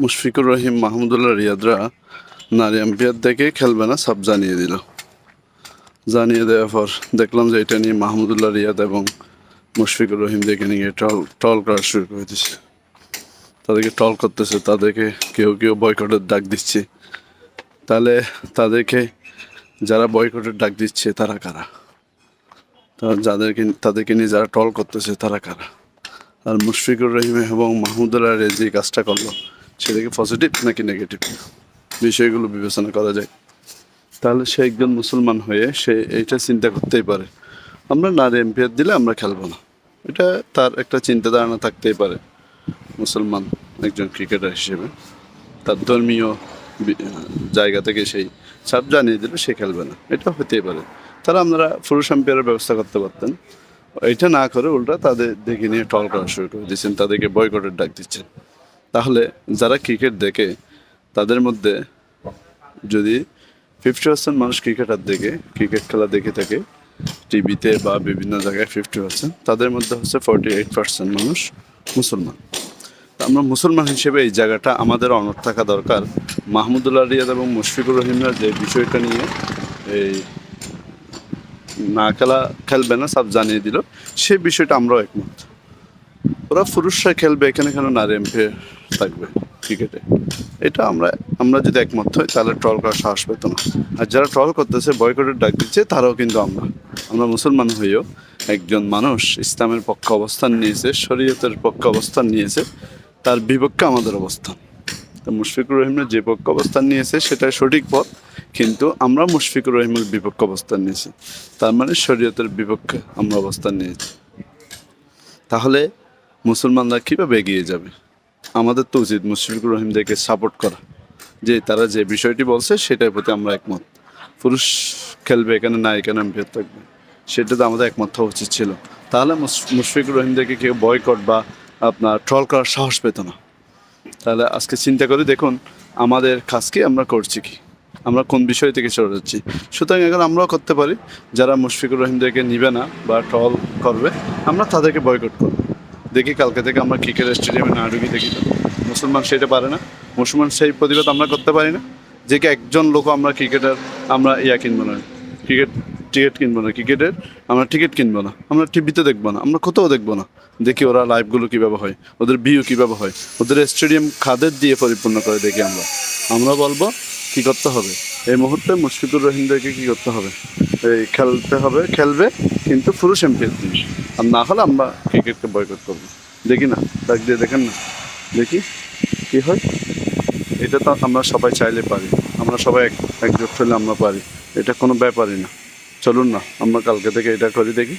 মুশফিকুর রহিম, মাহমুদুল্লাহ, রিয়াদরা, নারী আম্পিয়ার দেখে খেলবে না সব জানিয়ে দিল। জানিয়ে দেওয়ার পর দেখলাম যে এটা নিয়ে মাহমুদুল্লাহ, রিয়াদ এবং মুশফিকুর রহিম দেখে নিয়ে টল টল করা শুরু করে দিচ্ছে তাদেরকে টল করতেছে, তাদেরকে কেউ কেউ বয়কটের ডাক দিচ্ছে। তাহলে তাদেরকে যারা বয়কটের ডাক দিচ্ছে, তারা কারা? তারা যাদেরকে তাদেরকে নিয়ে যারা টল করতেছে, তারা কারা? আর মুশফিকুর রহিম এবং মাহমুদুল্লাহ রে যে কাজটা করল সেটা কি পজিটিভ নাকি নেগেটিভ বিষয়গুলো বিবেচনা করা যায়। তাহলে সে একজন মুসলমান হয়ে সে এইটা চিন্তা করতেই পারে। আমরা নারী এম্পিয়ার দিলে আমরা খেলব না। এটা তার একটা চিন্তা ধারণা থাকতেই পারে। মুসলমান একজন ক্রিকেটার হিসেবে। তার ধর্মীয় জায়গা থেকে সেই চাপ জানিয়ে দিলে সে খেলবে না। এটা হতেই পারে। তারা আপনারা পুরুষ এম্পিয়ারের ব্যবস্থা করতে পারতেন। এটা না করে উল্টা তাদের দেখে নিয়ে টল করা শুরু করে দিচ্ছেন তাদেরকে বয়কটের ডাক দিচ্ছেন। তাহলে যারা ক্রিকেট দেখে, তাদের মধ্যে যদি ফিফটি পার্সেন্ট মানুষ ক্রিকেটার দেখে, ক্রিকেট খেলা দেখে থাকে, টিভিতে বা বিভিন্ন জায়গায় ফিফটি পার্সেন্ট তাদের মধ্যে হচ্ছে ফর্টি এইট পার্সেন্ট মানুষ মুসলমান। আমরা মুসলমান হিসেবে এই জায়গাটা আমাদের অনর থাকা দরকার। মাহমুদুল্লাহ রিয়াদ এবং মুশফিকুর রহিমরা যে বিষয়টা নিয়ে এই না খেলা খেলবে না, সব জানিয়ে দিল সেই বিষয়টা আমরাও একমত। ওরা পুরুষরা খেলবে, এখানে কেন নারী এম্পিয়ার থাকবে ক্রিকেটে এটা আমরা আমরা যদি একমত হই, তাহলে ট্রল করার সাহস পেত না। আর যারা ট্রল করতেছে বয়কটের ডাক দিচ্ছে, তারাও কিন্তু আমরা। আমরা মুসলমান হইও, একজন মানুষ ইসলামের পক্ষে অবস্থান নিয়েছে, শরীয়তের পক্ষে অবস্থান নিয়েছে, তার বিপক্ষে আমাদের অবস্থান। তো মুশফিকুর রহিমের যে পক্ষ অবস্থান নিয়েছে সেটা সঠিক পথ, কিন্তু আমরা মুশফিকুর রহিমের বিপক্ষে অবস্থান নিয়েছি। তার মানে শরীয়তের বিপক্ষে আমরা অবস্থান নিয়েছি। তাহলে মুসলমানরা কীভাবে এগিয়ে যাবে? আমাদের তো উচিত মুশফিকুর রহিমদেরকে সাপোর্ট করা। যে তারা যে বিষয়টি বলছে, সেটার প্রতি আমরা একমত। পুরুষ খেলবে এখানে না এখানে এম্পিয়ার থাকবে? সেটা তো আমাদের একমত হওয়া উচিত ছিল। তাহলে মুশ- মুশফিকুর রহিমদেরকে কেউ বয়কট বা আপনার ট্রল করার সাহস পেত না। তাহলে আজকে চিন্তা করে, দেখুন, আমাদের কাজকে আমরা করছি কি? আমরা কোন বিষয় থেকে সরে যাচ্ছি? সুতরাং এখন আমরাও করতে পারি। যারা মুশফিকুর রহিমদেরকে নিবে না বা ট্রল করবে, আমরা তাদেরকে বয়কট করব। দেখি, কালকে থেকে আমরা ক্রিকেট স্টেডিয়ামে না ঢুকি, দেখি। মুসলমান সেটা পারে না। মুসলমান সেই প্রতিবাদ আমরা করতে পারি না, যে কি একজন লোক আমরা ক্রিকেটার আমরা ইয়া কিনবো না। ক্রিকেট টিকিট কিনবো না ক্রিকেটের আমরা টিকিট কিনবো না। আমরা টিভিতে দেখব না, আমরা কোথাও দেখব না। দেখি ওরা লাইভগুলো কীভাবে হয়, ওদের ভিউ কীভাবে হয়। ওদের স্টেডিয়াম খাদের দিয়ে পরিপূর্ণ করে দেখি আমরা। আমরা বলব, কি করতে হবে? এই মুহূর্তে মুশফিকুর রহিমদেরকে কী করতে হবে? এই খেলতে হবে, খেলবে, কিন্তু পুরুষ দিয়ে আর না হলে আমরা ক্রিকেটকে বয়কট করব। দেখি না, ডাক দিয়ে দেখেন না। দেখি কি হয়। এটা তো আমরা সবাই চাইলে পারি। আমরা সবাই এক একজোট হলে আমরা পারি। এটা কোনো ব্যাপারই না। চলুন না, আমরা কালকে থেকে এটা করি, দেখি।